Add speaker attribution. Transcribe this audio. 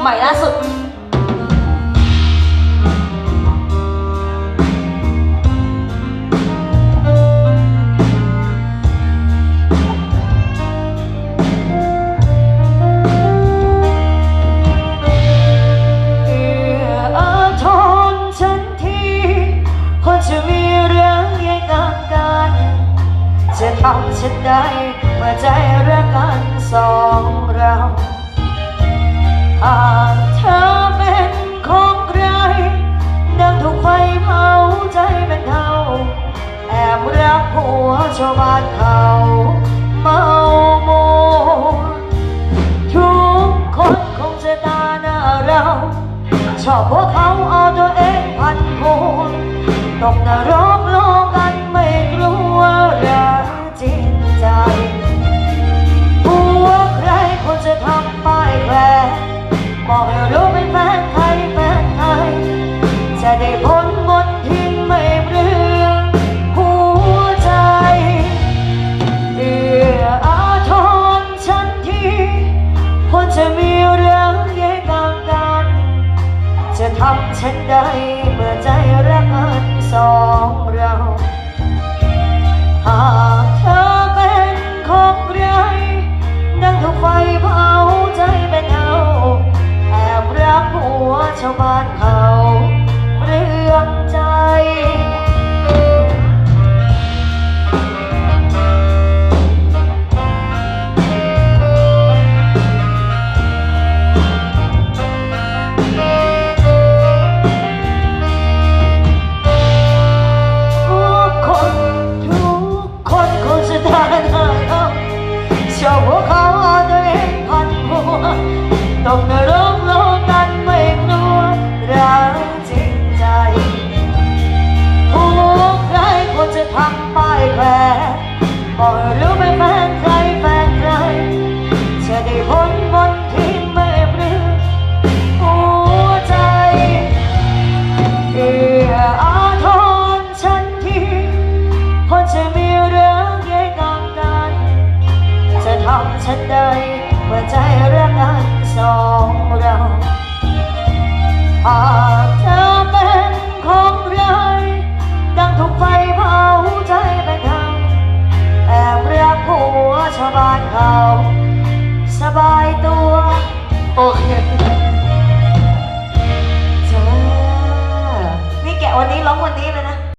Speaker 1: ใหม่ล่าสุด
Speaker 2: เอื้ออาทรฉันทีคนจะมีเรื่องแย่งกัน จะทำฉันได้เมื่อใจรักกันสองเรา หากเธอเป็นของใคร ดังถูกไฟเผาใจเป็นเทาแอบรักผัวชาวบ้านเขาเมาโมวทุกคนคงจะตาหน้าเรา ชอบพวกเขาเอาตัวเองพันพวงตกนรก จะได้พ้นมนทินไม่เปลืองหัวใจเอื้ออาทรฉันทีควรจะมีเรื่องแย่งกัน จะทำฉันได้เมื่อใจรักกันสองเราหากเธอเป็นของใครดังถูกไฟเผาใจเป็นเอาแอบรักผัวชาวบ้านเขา Or Lumen like